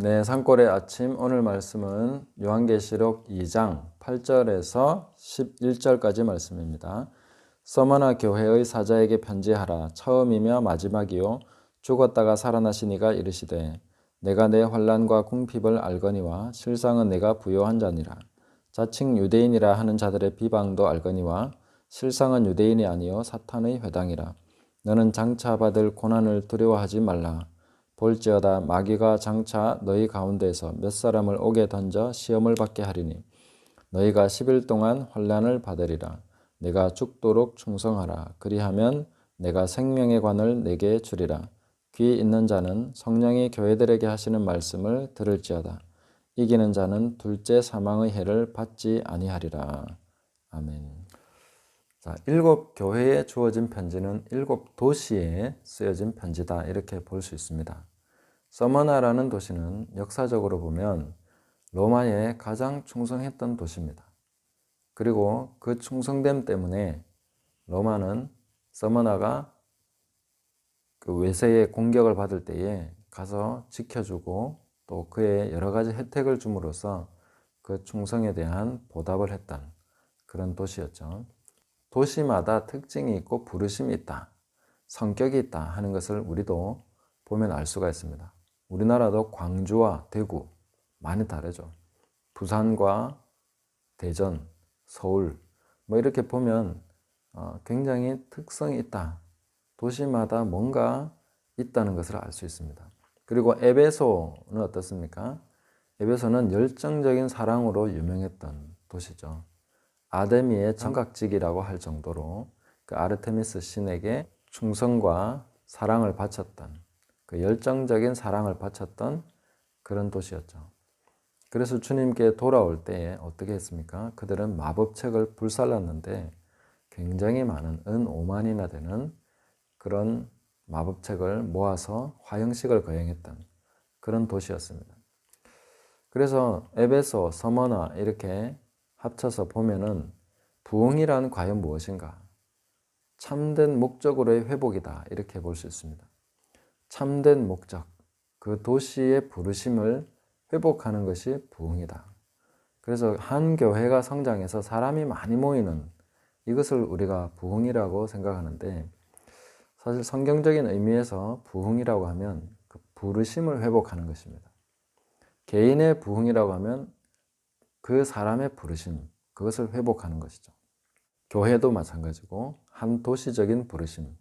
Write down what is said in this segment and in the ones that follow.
네, 산골의 아침. 오늘 말씀은 요한계시록 2장 8절에서 11절까지 말씀입니다. 서머나 교회의 사자에게 편지하라. 처음이며 마지막이요. 죽었다가 살아나시니가 이르시되 내가 내 환란과 궁핍을 알거니와 실상은 내가 부요한 자니라. 자칭 유대인이라 하는 자들의 비방도 알거니와 실상은 유대인이 아니요 사탄의 회당이라. 너는 장차 받을 고난을 두려워하지 말라. 볼지어다 마귀가 장차 너희 가운데에서 몇 사람을 옥에 던져 시험을 받게 하리니 너희가 10일 동안 환란을 받으리라. 내가 죽도록 충성하라. 그리하면 내가 생명의 관을 내게 주리라 귀 있는 자는 성령이 교회들에게 하시는 말씀을 들을지어다 이기는 자는 둘째 사망의 해를 받지 아니하리라 아멘. 자, 일곱 교회에 주어진 편지는 일곱 도시에 쓰여진 편지다 이렇게 볼 수 있습니다. 서머나라는 도시는 역사적으로 보면 로마에 가장 충성했던 도시입니다. 그리고 그 충성됨 때문에 로마는 서머나가 그 외세의 공격을 받을 때에 가서 지켜주고 또 그의 여러 가지 혜택을 줌으로써 그 충성에 대한 보답을 했던 그런 도시였죠. 도시마다 특징이 있고 부르심이 있다, 성격이 있다 하는 것을 우리도 보면 알 수가 있습니다. 우리나라도 광주와 대구 많이 다르죠. 부산과 대전, 서울 뭐 이렇게 보면 어, 굉장히 특성이 있다. 도시마다 뭔가 있다는 것을 알 수 있습니다. 그리고 에베소는 어떻습니까? 에베소는 열정적인 사랑으로 유명했던 도시죠. 아데미의 청각직이라고 할 정도로 그 아르테미스 신에게 충성과 사랑을 바쳤던 그 열정적인 사랑을 바쳤던 그런 도시였죠. 그래서 주님께 돌아올 때에 어떻게 했습니까? 그들은 마법책을 불살랐는데 굉장히 많은 은 5만이나 되는 그런 마법책을 모아서 화형식을 거행했던 그런 도시였습니다. 그래서 에베소, 서머나 이렇게 합쳐서 보면은 부흥이란 과연 무엇인가? 참된 목적으로의 회복이다. 이렇게 볼 수 있습니다. 참된 목적, 그 도시의 부르심을 회복하는 것이 부흥이다. 그래서 한 교회가 성장해서 사람이 많이 모이는 이것을 우리가 부흥이라고 생각하는데 사실 성경적인 의미에서 부흥이라고 하면 그 부르심을 회복하는 것입니다. 개인의 부흥이라고 하면 그 사람의 부르심, 그것을 회복하는 것이죠. 교회도 마찬가지고 한 도시적인 부르심.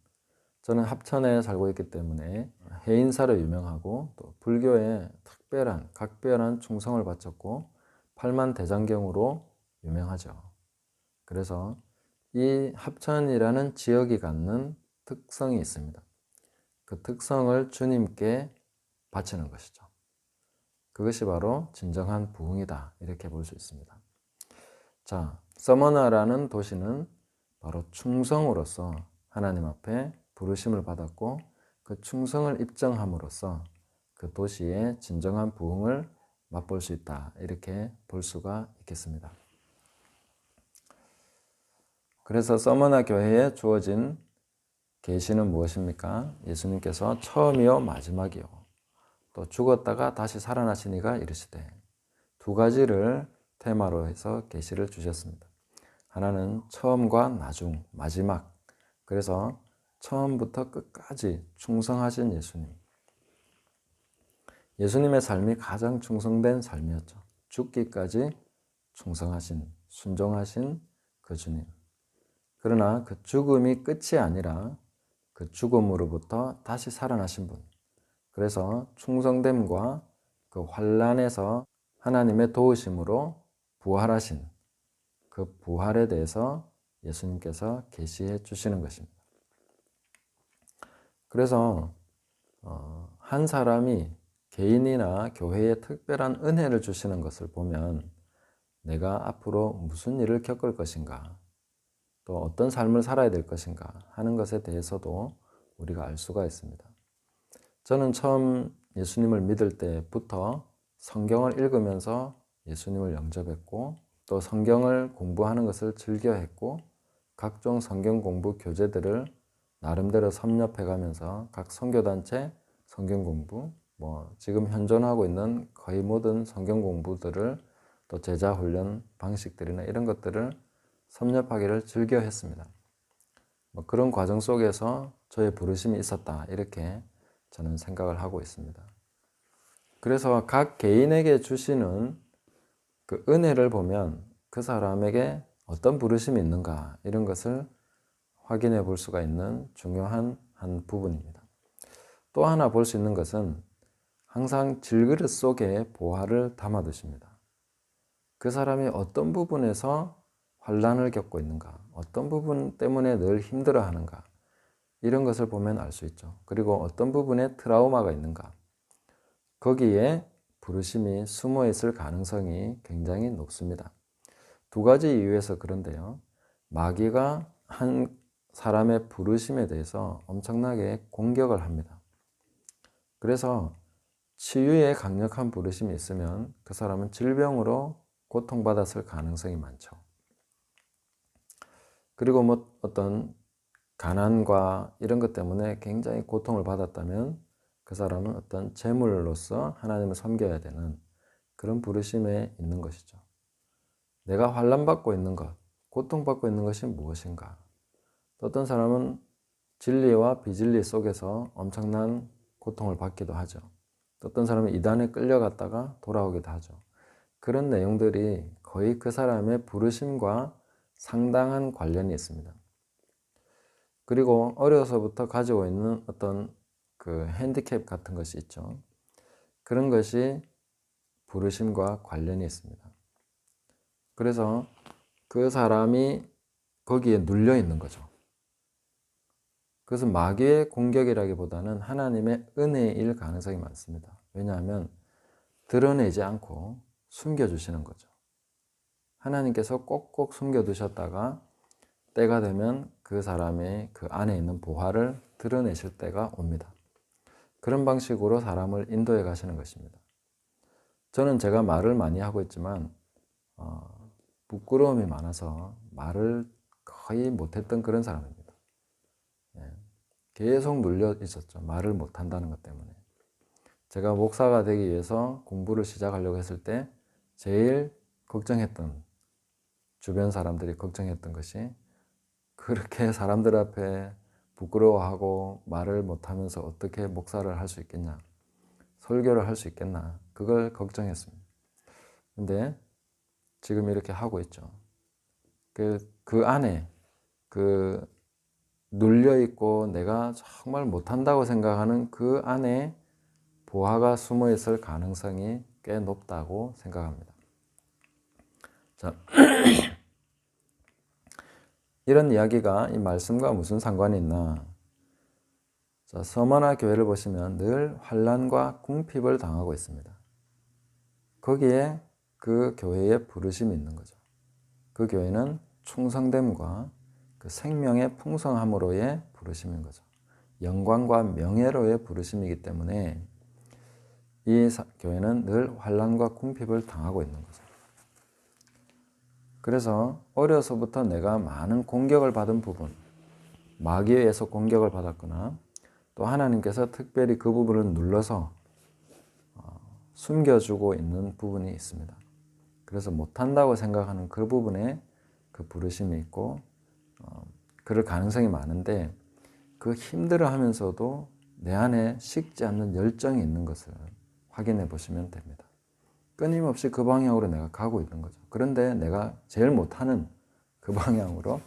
저는 합천에 살고 있기 때문에 해인사로 유명하고 또 불교에 특별한, 각별한 충성을 바쳤고 팔만 대장경으로 유명하죠. 그래서 이 합천이라는 지역이 갖는 특성이 있습니다. 그 특성을 주님께 바치는 것이죠. 그것이 바로 진정한 부흥이다. 이렇게 볼 수 있습니다. 자, 서머나라는 도시는 바로 충성으로서 하나님 앞에 부르심을 받았고 그 충성을 입증함으로써 그 도시의 진정한 부흥을 맛볼 수 있다. 이렇게 볼 수가 있겠습니다. 그래서 서머나 교회에 주어진 계시는 무엇입니까? 예수님께서 처음이요 마지막이요 또 죽었다가 다시 살아나시니가 이르시되 두 가지를 테마로 해서 계시를 주셨습니다. 하나는 처음과 나중, 마지막. 그래서 처음부터 끝까지 충성하신 예수님. 예수님의 삶이 가장 충성된 삶이었죠. 죽기까지 충성하신, 순종하신 그 주님. 그러나 그 죽음이 끝이 아니라 그 죽음으로부터 다시 살아나신 분. 그래서 충성됨과 그 환란에서 하나님의 도우심으로 부활하신 그 부활에 대해서 예수님께서 계시해 주시는 것입니다. 그래서 어, 한 사람이 개인이나 교회에 특별한 은혜를 주시는 것을 보면 내가 앞으로 무슨 일을 겪을 것인가, 또 어떤 삶을 살아야 될 것인가 하는 것에 대해서도 우리가 알 수가 있습니다. 저는 처음 예수님을 믿을 때부터 성경을 읽으면서 예수님을 영접했고 또 성경을 공부하는 것을 즐겨했고 각종 성경 공부 교재들을 나름대로 섭렵해 가면서 각 선교단체 성경 공부 뭐 지금 현존하고 있는 거의 모든 성경 공부들을 또 제자 훈련 방식들이나 이런 것들을 섭렵하기를 즐겨 했습니다. 뭐 그런 과정 속에서 저의 부르심이 있었다 이렇게 저는 생각을 하고 있습니다. 그래서 각 개인에게 주시는 그 은혜를 보면 그 사람에게 어떤 부르심이 있는가 이런 것을 확인해 볼 수가 있는 중요한 한 부분입니다. 또 하나 볼 수 있는 것은 항상 질그릇 속에 보화를 담아 두십니다. 그 사람이 어떤 부분에서 환란을 겪고 있는가, 어떤 부분 때문에 늘 힘들어 하는가, 이런 것을 보면 알 수 있죠. 그리고 어떤 부분에 트라우마가 있는가, 거기에 부르심이 숨어 있을 가능성이 굉장히 높습니다. 두 가지 이유에서 그런데요. 마귀가 한 사람의 부르심에 대해서 엄청나게 공격을 합니다. 그래서 치유에 강력한 부르심이 있으면 그 사람은 질병으로 고통받았을 가능성이 많죠. 그리고 뭐 어떤 가난과 이런 것 때문에 굉장히 고통을 받았다면 그 사람은 어떤 재물로서 하나님을 섬겨야 되는 그런 부르심에 있는 것이죠. 내가 환란받고 있는 것, 고통받고 있는 것이 무엇인가? 또 어떤 사람은 진리와 비진리 속에서 엄청난 고통을 받기도 하죠. 또 어떤 사람은 이단에 끌려갔다가 돌아오기도 하죠. 그런 내용들이 거의 그 사람의 부르심과 상당한 관련이 있습니다. 그리고 어려서부터 가지고 있는 어떤 그 핸디캡 같은 것이 있죠. 그런 것이 부르심과 관련이 있습니다. 그래서 그 사람이 거기에 눌려 있는 거죠. 그것은 마귀의 공격이라기보다는 하나님의 은혜일 가능성이 많습니다. 왜냐하면 드러내지 않고 숨겨주시는 거죠. 하나님께서 꼭꼭 숨겨 두셨다가 때가 되면 그 사람의 그 안에 있는 보화를 드러내실 때가 옵니다. 그런 방식으로 사람을 인도해 가시는 것입니다. 저는 제가 말을 많이 하고 있지만 어, 부끄러움이 많아서 말을 거의 못했던 그런 사람입니다. 예, 계속 눌려 있었죠. 말을 못한다는 것 때문에. 제가 목사가 되기 위해서 공부를 시작하려고 했을 때 제일 걱정했던 주변 사람들이 걱정했던 것이 그렇게 사람들 앞에 부끄러워하고 말을 못하면서 어떻게 목사를 할 수 있겠냐, 설교를 할 수 있겠나, 그걸 걱정했습니다. 근데 지금 이렇게 하고 있죠. 그, 그 안에 그 눌려있고 내가 정말 못한다고 생각하는 그 안에 보화가 숨어 있을 가능성이 꽤 높다고 생각합니다. 자, 이런 이야기가 이 말씀과 무슨 상관이 있나? 자, 서머나 교회를 보시면 늘 환란과 궁핍을 당하고 있습니다. 거기에 그 교회의 부르심이 있는 거죠. 그 교회는 충성됨과 그 생명의 풍성함으로의 부르심인 거죠. 영광과 명예로의 부르심이기 때문에 이 교회는 늘 환란과 궁핍을 당하고 있는 거죠. 그래서 어려서부터 내가 많은 공격을 받은 부분, 마귀에서 공격을 받았거나 또 하나님께서 특별히 그 부분을 눌러서 어, 숨겨주고 있는 부분이 있습니다. 그래서 못한다고 생각하는 그 부분에 그 부르심이 있고 어, 그럴 가능성이 많은데 그 힘들어 하면서도 내 안에 식지 않는 열정이 있는 것을 확인해 보시면 됩니다. 끊임없이 그 방향으로 내가 가고 있는 거죠. 그런데 내가 제일 못하는 그 방향으로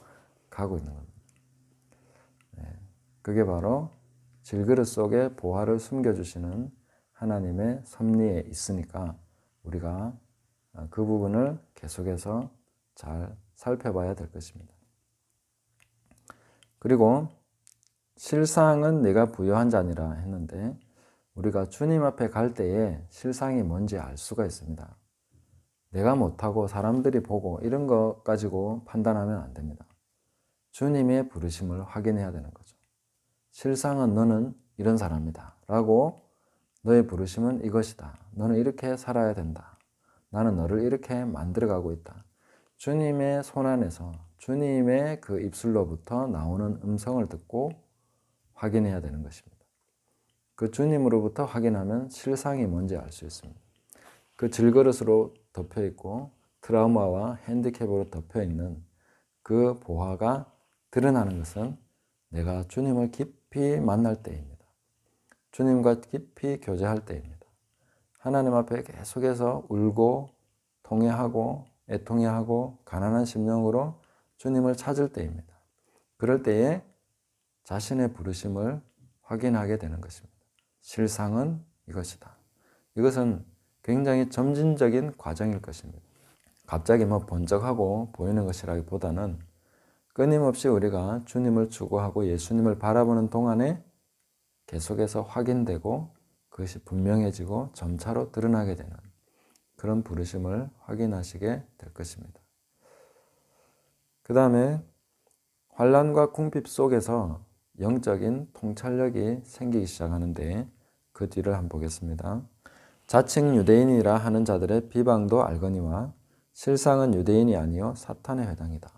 가고 있는 겁니다. 네, 그게 바로 질그릇 속에 보화를 숨겨주시는 하나님의 섭리에 있으니까 우리가 그 부분을 계속해서 잘 살펴봐야 될 것입니다. 그리고 실상은 내가 부여한 자니라 했는데 우리가 주님 앞에 갈 때에 실상이 뭔지 알 수가 있습니다. 내가 못하고 사람들이 보고 이런 것 가지고 판단하면 안 됩니다. 주님의 부르심을 확인해야 되는 거죠. 실상은 너는 이런 사람이다. 라고 너의 부르심은 이것이다. 너는 이렇게 살아야 된다. 나는 너를 이렇게 만들어가고 있다. 주님의 손 안에서 주님의 그 입술로부터 나오는 음성을 듣고 확인해야 되는 것입니다. 그 주님으로부터 확인하면 실상이 뭔지 알 수 있습니다. 그 질그릇으로 덮여 있고 트라우마와 핸디캡으로 덮여 있는 그 보화가 드러나는 것은 내가 주님을 깊이 만날 때입니다. 주님과 깊이 교제할 때입니다. 하나님 앞에 계속해서 울고 통회하고 애통해하고 가난한 심령으로 주님을 찾을 때입니다. 그럴 때에 자신의 부르심을 확인하게 되는 것입니다. 실상은 이것이다. 이것은 굉장히 점진적인 과정일 것입니다. 갑자기 뭐 번쩍하고 보이는 것이라기보다는 끊임없이 우리가 주님을 추구하고 예수님을 바라보는 동안에 계속해서 확인되고 그것이 분명해지고 점차로 드러나게 되는 그런 부르심을 확인하시게 될 것입니다. 그 다음에 환란과 궁핍 속에서 영적인 통찰력이 생기기 시작하는데 그 뒤를 한번 보겠습니다. 자칭 유대인이라 하는 자들의 비방도 알거니와 실상은 유대인이 아니요 사탄의 회당이다.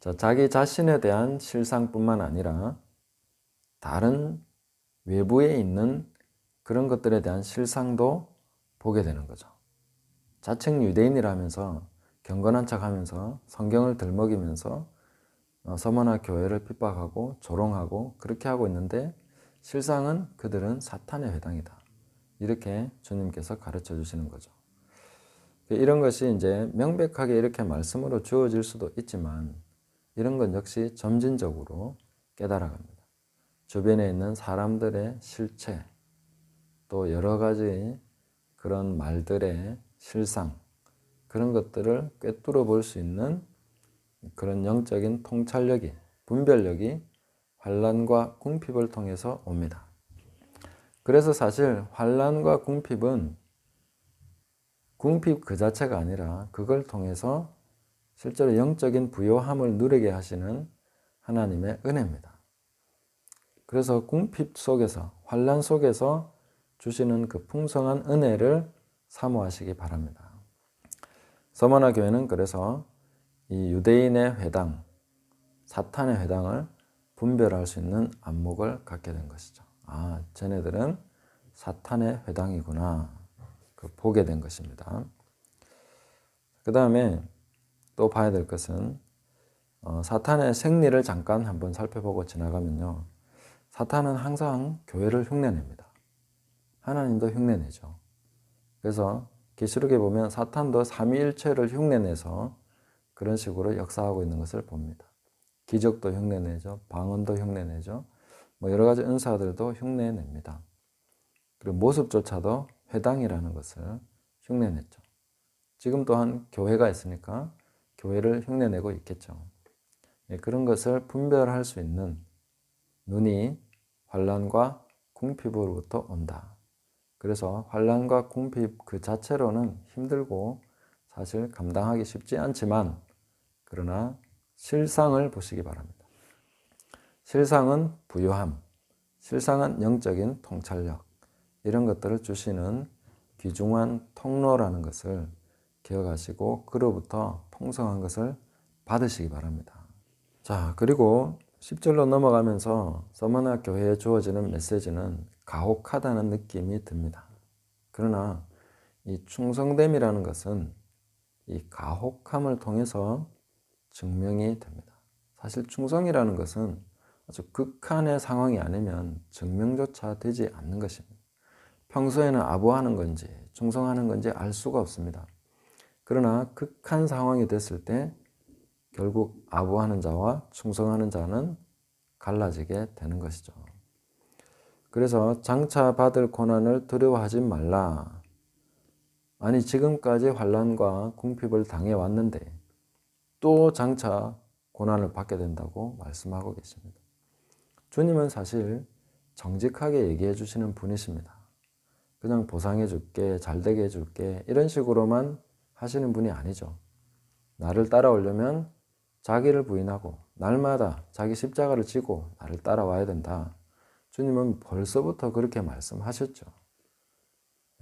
자, 자기 자신에 대한 실상뿐만 아니라 다른 외부에 있는 그런 것들에 대한 실상도 보게 되는 거죠. 자칭 유대인이라면서 경건한 척하면서 성경을 들먹이면서 어, 서머나 교회를 핍박하고 조롱하고 그렇게 하고 있는데 실상은 그들은 사탄의 회당이다. 이렇게 주님께서 가르쳐 주시는 거죠. 이런 것이 이제 명백하게 이렇게 말씀으로 주어질 수도 있지만 이런 건 역시 점진적으로 깨달아갑니다. 주변에 있는 사람들의 실체, 또 여러 가지 그런 말들의 실상, 그런 것들을 꿰뚫어 볼 수 있는 그런 영적인 통찰력이, 분별력이 환란과 궁핍을 통해서 옵니다. 그래서 사실 환란과 궁핍은 궁핍 그 자체가 아니라 그걸 통해서 실제로 영적인 부요함을 누리게 하시는 하나님의 은혜입니다. 그래서 궁핍 속에서 환란 속에서 주시는 그 풍성한 은혜를 사모하시기 바랍니다. 서머나 교회는 그래서 이 유대인의 회당, 사탄의 회당을 분별할 수 있는 안목을 갖게 된 것이죠. 아, 쟤네들은 사탄의 회당이구나. 그 보게 된 것입니다. 그 다음에 또 봐야 될 것은 어, 사탄의 생리를 잠깐 한번 살펴보고 지나가면요. 사탄은 항상 교회를 흉내냅니다. 하나님도 흉내내죠. 그래서 계시록에 보면 사탄도 삼위일체를 흉내내서 그런 식으로 역사하고 있는 것을 봅니다. 기적도 흉내내죠. 방언도 흉내내죠. 뭐 여러 가지 은사들도 흉내냅니다. 그리고 모습조차도 회당이라는 것을 흉내냈죠. 지금 또한 교회가 있으니까 교회를 흉내내고 있겠죠. 예, 그런 것을 분별할 수 있는 눈이 환란과 궁핍으로부터 온다. 그래서 환란과 궁핍 그 자체로는 힘들고 사실 감당하기 쉽지 않지만 그러나 실상을 보시기 바랍니다. 실상은 부유함, 실상은 영적인 통찰력 이런 것들을 주시는 귀중한 통로라는 것을 기억하시고 그로부터 풍성한 것을 받으시기 바랍니다. 자, 그리고 10절로 넘어가면서 서머나 교회에 주어지는 메시지는 가혹하다는 느낌이 듭니다. 그러나 이 충성됨이라는 것은 이 가혹함을 통해서 증명이 됩니다. 사실 충성이라는 것은 아주 극한의 상황이 아니면 증명조차 되지 않는 것입니다. 평소에는 아부하는 건지 충성하는 건지 알 수가 없습니다. 그러나 극한 상황이 됐을 때 결국 아부하는 자와 충성하는 자는 갈라지게 되는 것이죠. 그래서 장차 받을 고난을 두려워하지 말라. 아니 지금까지 환란과 궁핍을 당해 왔는데 또 장차 고난을 받게 된다고 말씀하고 계십니다. 주님은 사실 정직하게 얘기해 주시는 분이십니다. 그냥 보상해 줄게, 잘 되게 해 줄게 이런 식으로만 하시는 분이 아니죠. 나를 따라오려면 자기를 부인하고 날마다 자기 십자가를 지고 나를 따라와야 된다. 주님은 벌써부터 그렇게 말씀하셨죠.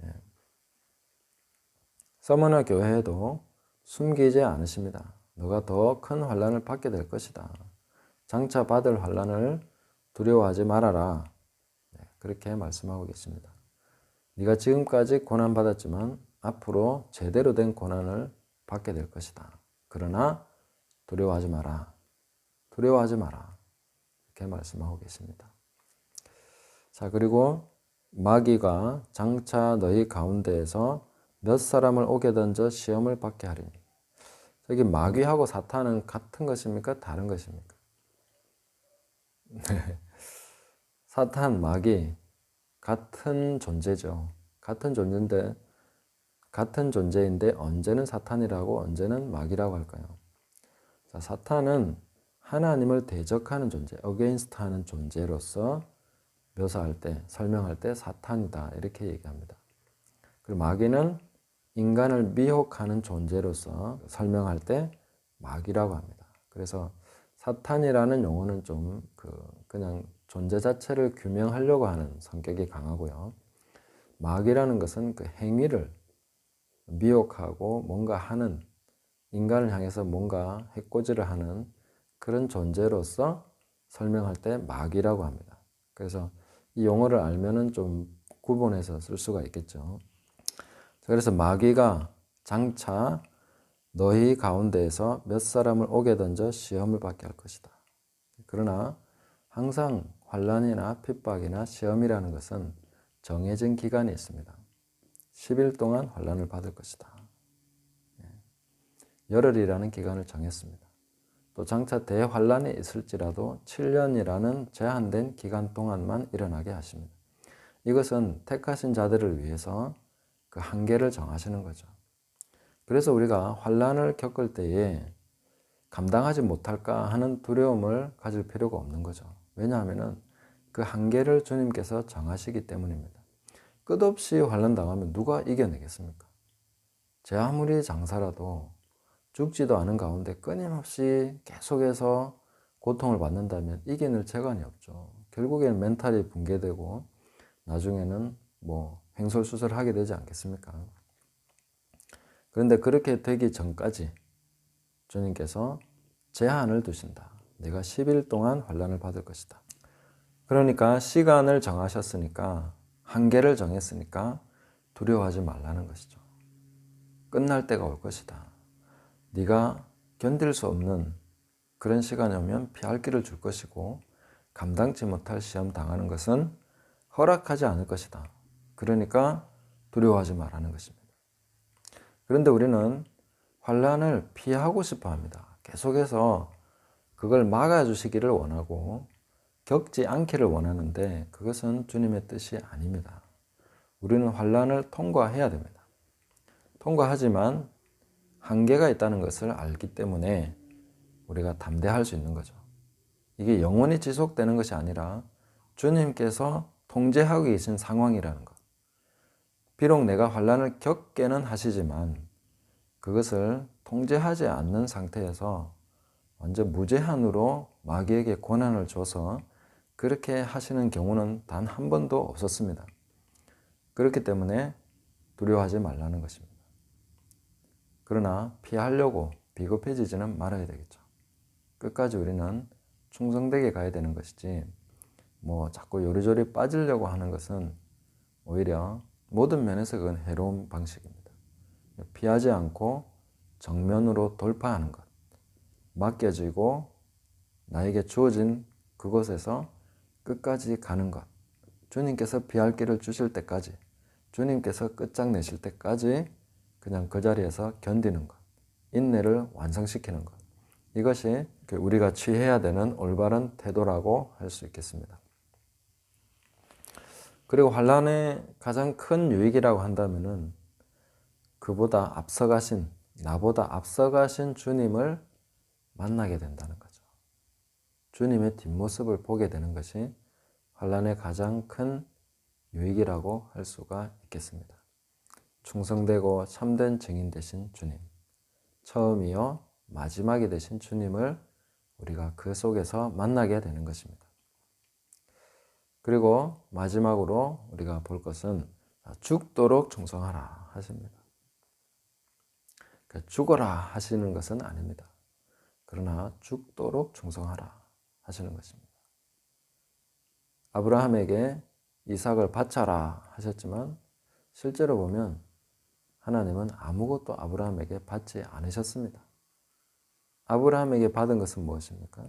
예. 서머너 교회에도 숨기지 않으십니다. 너가 더 큰 환란을 받게 될 것이다. 장차 받을 환란을 두려워하지 말아라. 네, 그렇게 말씀하고 계십니다. 네가 지금까지 고난 받았지만 앞으로 제대로 된 고난을 받게 될 것이다. 그러나 두려워하지 마라. 두려워하지 마라. 이렇게 말씀하고 계십니다. 자, 그리고 마귀가 장차 너희 가운데에서 몇 사람을 오게 던져 시험을 받게 하리니. 저기 마귀하고 사탄은 같은 것입니까? 다른 것입니까? 네. 사탄, 마귀, 같은 존재죠. 같은 존재인데, 같은 존재인데 언제는 사탄이라고 언제는 마귀라고 할까요? 자, 사탄은 하나님을 대적하는 존재, 어게인스트 하는 존재로서 묘사할 때, 설명할 때 사탄이다. 이렇게 얘기합니다. 그리고 마귀는 인간을 미혹하는 존재로서 설명할 때 마귀라고 합니다. 그래서 사탄이라는 용어는 좀 그 그냥 존재 자체를 규명하려고 하는 성격이 강하고요. 마귀라는 것은 그 행위를 미혹하고 뭔가 하는 인간을 향해서 뭔가 해코지를 하는 그런 존재로서 설명할 때 마귀라고 합니다. 그래서 이 용어를 알면은 좀 구분해서 쓸 수가 있겠죠. 그래서 마귀가 장차 너희 가운데에서 몇 사람을 오게 던져 시험을 받게 할 것이다. 그러나 항상 환란이나 핍박이나 시험이라는 것은 정해진 기간이 있습니다. 10일 동안 환란을 받을 것이다. 예. 열흘이라는 기간을 정했습니다. 또 장차 대환란이 있을지라도 7년이라는 제한된 기간 동안만 일어나게 하십니다. 이것은 택하신 자들을 위해서 그 한계를 정하시는 거죠. 그래서 우리가 환란을 겪을 때에 감당하지 못할까 하는 두려움을 가질 필요가 없는 거죠. 왜냐하면 그 한계를 주님께서 정하시기 때문입니다. 끝없이 환란 당하면 누가 이겨내겠습니까? 제 아무리 장사라도 죽지도 않은 가운데 끊임없이 계속해서 고통을 받는다면 이겨낼 재간이 없죠. 결국에는 멘탈이 붕괴되고 나중에는 뭐 횡설수설 하게 되지 않겠습니까? 그런데 그렇게 되기 전까지 주님께서 제한을 두신다. 내가 10일 동안 환란을 받을 것이다. 그러니까 시간을 정하셨으니까 한계를 정했으니까 두려워하지 말라는 것이죠. 끝날 때가 올 것이다. 네가 견딜 수 없는 그런 시간이 오면 피할 길을 줄 것이고 감당치 못할 시험 당하는 것은 허락하지 않을 것이다. 그러니까 두려워하지 말라는 것입니다. 그런데 우리는 환란을 피하고 싶어 합니다. 계속해서 그걸 막아 주시기를 원하고 겪지 않기를 원하는데 그것은 주님의 뜻이 아닙니다. 우리는 환란을 통과해야 됩니다. 통과하지만 한계가 있다는 것을 알기 때문에 우리가 담대할 수 있는 거죠. 이게 영원히 지속되는 것이 아니라 주님께서 통제하고 계신 상황이라는 것. 비록 내가 환란을 겪게는 하시지만 그것을 통제하지 않는 상태에서 완전 무제한으로 마귀에게 권한을 줘서 그렇게 하시는 경우는 단 한 번도 없었습니다. 그렇기 때문에 두려워하지 말라는 것입니다. 그러나 피하려고 비겁해지지는 말아야 되겠죠. 끝까지 우리는 충성되게 가야 되는 것이지, 뭐 자꾸 요리조리 빠지려고 하는 것은 오히려 모든 면에서 그건 해로운 방식입니다. 피하지 않고 정면으로 돌파하는 것, 맡겨지고 나에게 주어진 그곳에서 끝까지 가는 것, 주님께서 피할 길을 주실 때까지, 주님께서 끝장내실 때까지 그냥 그 자리에서 견디는 것, 인내를 완성시키는 것. 이것이 그 우리가 취해야 되는 올바른 태도라고 할 수 있겠습니다. 그리고 환란의 가장 큰 유익이라고 한다면은 그보다 앞서가신 나보다 앞서가신 주님을 만나게 된다는 거죠. 주님의 뒷모습을 보게 되는 것이 환란의 가장 큰 유익이라고 할 수가 있겠습니다. 충성되고 참된 증인 되신 주님, 처음이요 마지막이 되신 주님을 우리가 그 속에서 만나게 되는 것입니다. 그리고 마지막으로 우리가 볼 것은 죽도록 충성하라 하십니다. 그러니까 죽어라 하시는 것은 아닙니다. 그러나 죽도록 충성하라 하시는 것입니다. 아브라함에게 이삭을 바쳐라 하셨지만 실제로 보면 하나님은 아무것도 아브라함에게 받지 않으셨습니다. 아브라함에게 받은 것은 무엇입니까?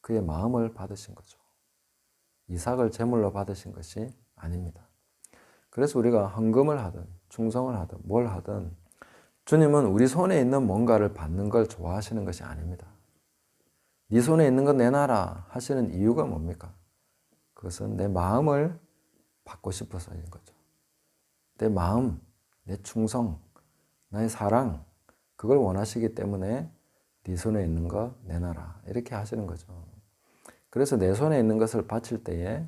그의 마음을 받으신 거죠. 이삭을 제물로 받으신 것이 아닙니다. 그래서 우리가 헌금을 하든 충성을 하든 뭘 하든 주님은 우리 손에 있는 뭔가를 받는 걸 좋아하시는 것이 아닙니다. 네 손에 있는 것 내놔라 하시는 이유가 뭡니까? 그것은 내 마음을 받고 싶어서인 거죠. 내 마음, 내 충성, 나의 사랑, 그걸 원하시기 때문에 네 손에 있는 거 내놔라. 이렇게 하시는 거죠. 그래서 내 손에 있는 것을 바칠 때에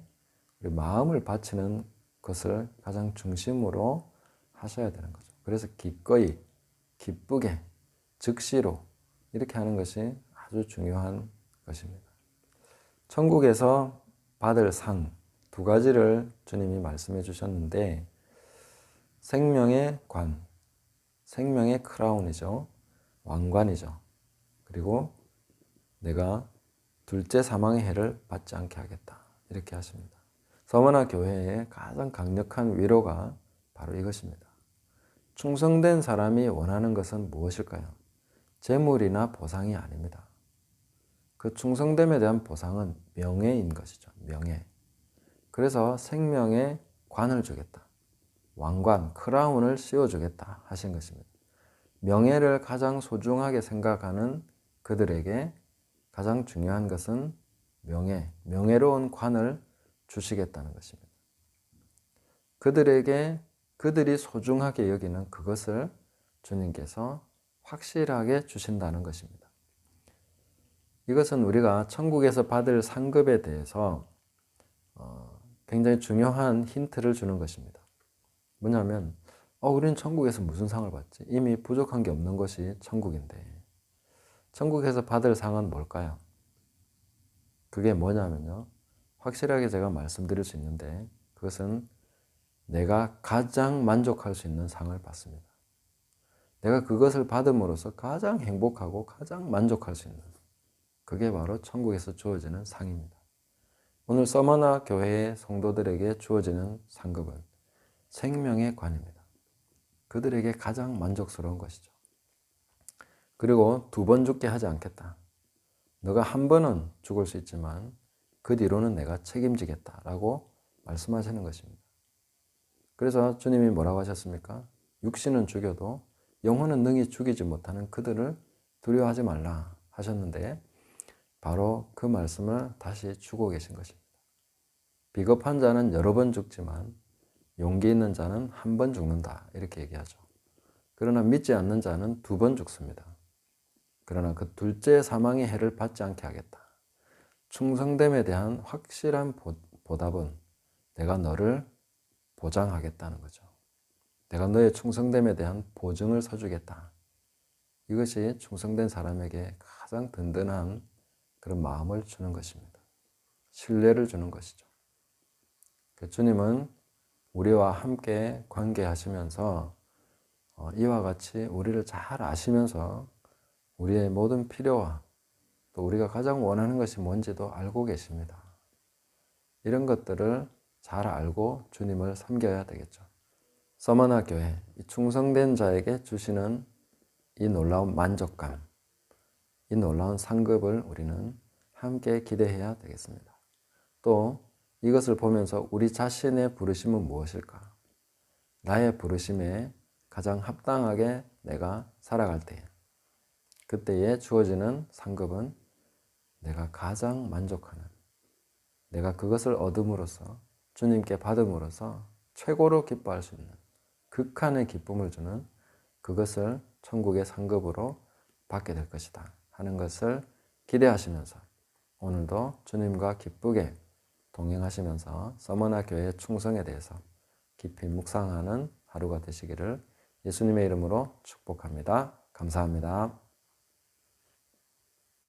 우리 마음을 바치는 것을 가장 중심으로 하셔야 되는 거죠. 그래서 기꺼이, 기쁘게, 즉시로 이렇게 하는 것이 아주 중요한 것입니다. 천국에서 받을 상 두 가지를 주님이 말씀해 주셨는데 생명의 관, 생명의 크라운이죠. 왕관이죠. 그리고 내가 둘째 사망의 해를 받지 않게 하겠다. 이렇게 하십니다. 서머나 교회의 가장 강력한 위로가 바로 이것입니다. 충성된 사람이 원하는 것은 무엇일까요? 재물이나 보상이 아닙니다. 그 충성됨에 대한 보상은 명예인 것이죠. 명예. 그래서 생명의 관을 주겠다. 왕관, 크라운을 씌워주겠다 하신 것입니다. 명예를 가장 소중하게 생각하는 그들에게 가장 중요한 것은 명예, 명예로운 관을 주시겠다는 것입니다. 그들에게 그들이 소중하게 여기는 그것을 주님께서 확실하게 주신다는 것입니다. 이것은 우리가 천국에서 받을 상급에 대해서 어, 굉장히 중요한 힌트를 주는 것입니다. 뭐냐면, 어, 우리는 천국에서 무슨 상을 받지? 이미 부족한 게 없는 것이 천국인데. 천국에서 받을 상은 뭘까요? 그게 뭐냐면요. 확실하게 제가 말씀드릴 수 있는데, 그것은 내가 가장 만족할 수 있는 상을 받습니다. 내가 그것을 받음으로써 가장 행복하고 가장 만족할 수 있는 그게 바로 천국에서 주어지는 상입니다. 오늘 서머나 교회의 성도들에게 주어지는 상급은 생명의 관입니다. 그들에게 가장 만족스러운 것이죠. 그리고 두 번 죽게 하지 않겠다. 너가 한 번은 죽을 수 있지만 그 뒤로는 내가 책임지겠다라고 말씀하시는 것입니다. 그래서 주님이 뭐라고 하셨습니까? 육신은 죽여도 영혼은 능히 죽이지 못하는 그들을 두려워하지 말라 하셨는데 바로 그 말씀을 다시 주고 계신 것입니다. 비겁한 자는 여러 번 죽지만 용기 있는 자는 한 번 죽는다. 이렇게 얘기하죠. 그러나 믿지 않는 자는 두 번 죽습니다. 그러나 그 둘째 사망의 해를 받지 않게 하겠다. 충성됨에 대한 확실한 보답은 내가 너를 보장하겠다는 거죠. 내가 너의 충성됨에 대한 보증을 서주겠다. 이것이 충성된 사람에게 가장 든든한 그런 마음을 주는 것입니다. 신뢰를 주는 것이죠. 그 주님은 우리와 함께 관계하시면서 어, 이와 같이 우리를 잘 아시면서 우리의 모든 필요와 또 우리가 가장 원하는 것이 뭔지도 알고 계십니다. 이런 것들을 잘 알고 주님을 섬겨야 되겠죠. 서머나 교회, 충성된 자에게 주시는 이 놀라운 만족감, 이 놀라운 상급을 우리는 함께 기대해야 되겠습니다. 또 이것을 보면서 우리 자신의 부르심은 무엇일까? 나의 부르심에 가장 합당하게 내가 살아갈 때, 그때에 주어지는 상급은 내가 가장 만족하는, 내가 그것을 얻음으로써 주님께 받음으로써 최고로 기뻐할 수 있는 극한의 기쁨을 주는 그것을 천국의 상급으로 받게 될 것이다 하는 것을 기대하시면서 오늘도 주님과 기쁘게 동행하시면서 서머나 교회의 충성에 대해서 깊이 묵상하는 하루가 되시기를 예수님의 이름으로 축복합니다. 감사합니다.